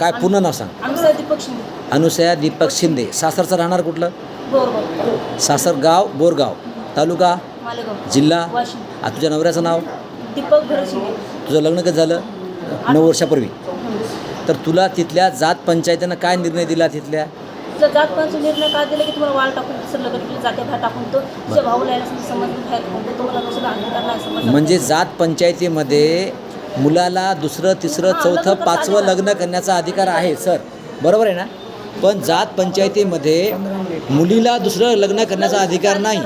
काय पूर्ण नाव सांग. अनुसया दीपक शिंदे. अनुसया दीपक शिंदे. सासरचं राहणार कुठलं? सासर गाव बोरगाव. तालुका? मालेगाव. जिल्हा? वाशिम. आ, तुझ्या नवऱ्याचं नाव? दीपक भरत शिंदे. तुझं लग्न कधी झालं? नऊ वर्षापूर्वी. तर तुला तिथल्या जात पंचायतीनं काय निर्णय दिला तिथल्या? जात पंच निर्णय काय दिला की तुम्हाला वाळ टाकून दुसरं लग्न केलं जाते बाहेर टाकून तो भाऊ लायला समज बाहेर टाकून तो तुम्हाला दुसरा अधिकार नाही समज म्हणजे जात पंचायतीमध्ये मुलाला दुसरं तिसरं हां, चौथं पाचवं. लग्न करण्याचा अधिकार आहे सर बरोबर आहे ना पण जात पंचायतीमध्ये मुलीला दुसरं लग्न करण्याचा अधिकार नाही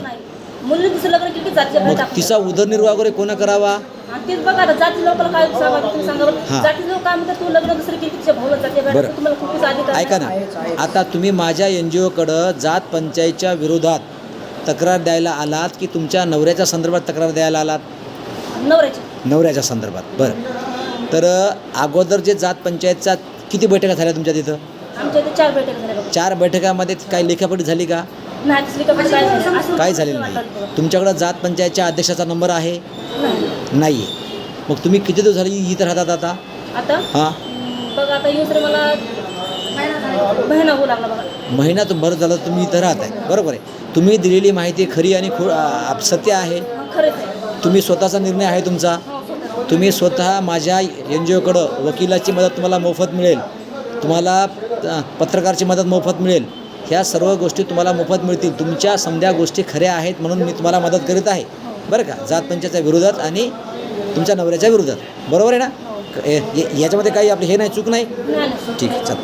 मुलीने दुसरं लग्न केलं की जातीच्या बाहेर मग तिचा उदरनिर्वाह वगैरे कोण करावा आणि तेच बघा आता जाती लोकांना काय सांगा तुम्ही सांगा बरं. हां. जाती लोक काय म्हणतात तू लग्न दुसरं केली तिच्या भाऊला जाते बाहेर बरं. टाकून तुम्हाला खूपच अधिकार नाही. ऐका ना आता तुम्ही माझ्या एन जी ओकडं जात पंचायतच्या विरोधात तक्रार द्यायला आलात की तुमच्या नवऱ्याच्या संदर्भात तक्रार द्यायला आलात नवऱ्याची नवऱ्याच्या संदर्भात. बरं. तर अगोदर जे जात पंचायतच्या किती बैठका झाल्या तुमच्या तिथं? आमच्या इथे चार बैठक झाल्या बघा. चार बैठकामध्ये काही लेखापट झाली का? नाही काय झालं? असं काय झालेलं नाही. तुमच्याकडं जात पंचायतच्या अध्यक्षाचा नंबर आहे? नाही. मग तुम्ही किती दिवस झाली इथं राहतात आता? आता? हां. हम्म, बघा आता येऊन तर मला महिना होऊ लागला बघा. महिन्यात भर झालं तुम्ही इथं राहत आहे बरोबर आहे. तुम्ही दिलेली माहिती खरी आणि खो सत्य आहे. मग खरंच आहे. तुम्ही स्वतःचा निर्णय आहे तुमचा? हो. तुम्ही स्वतः माझ्या एन जी ओकडं वकिलाची मदत तुम्हाला मोफत मिळेल. तुम्हाला पत्रकारची मदत मोफत मिळेल. ह्या सर्व गोष्टी तुम्हाला मोफत मिळतील. तुमच्या समध्या गोष्टी खऱ्या आहेत म्हणून मी तुम्हाला मदत करीत आहे. बरं का? जात पंचायतच्या विरोधात आणि तुमच्या नवऱ्याच्या विरोधात. बरोबर आहे ना? हो. याच्यामध्ये काही आपली हे नाही चूक नाही. ठीक आहे चल.